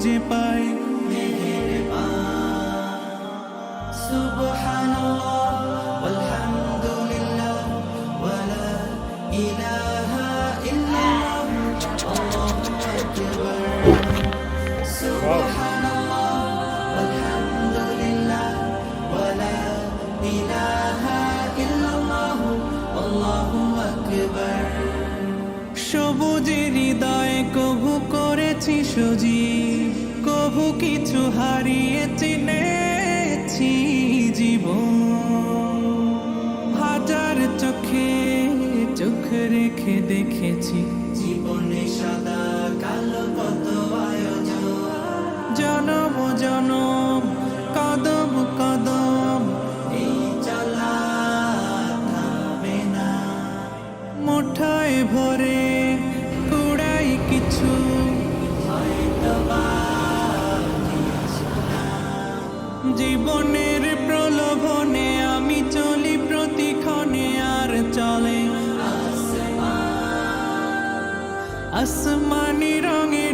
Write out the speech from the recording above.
খুঁজে পাই। সুবহানাল্লাহ আলহামদুলিল্লাহ ওয়ালা ইলাহা ইল্লাল্লাহ আল্লাহু আকবার। সুবহানাল্লাহ আলহামদুলিল্লাহ ওয়ালা ইলাহা ইল্লাল্লাহ আল্লাহু আকবার। সবুজের হৃদয় কভু করেছি সজীব। কভু কিছু হারিয়ে চিনেছি জীবন। হাজার চোখে চোখ রেখে দেখেছি জীবনে সাদা কালো কত আয়োজন। জনম জনম কদম কদম। এই চলা থামে না। মুঠায় ভরে কুড়াই কিছু জীবনের প্রলোভনে আমি চলি প্রতিক্ষণে আর চলে আসমানি রঙে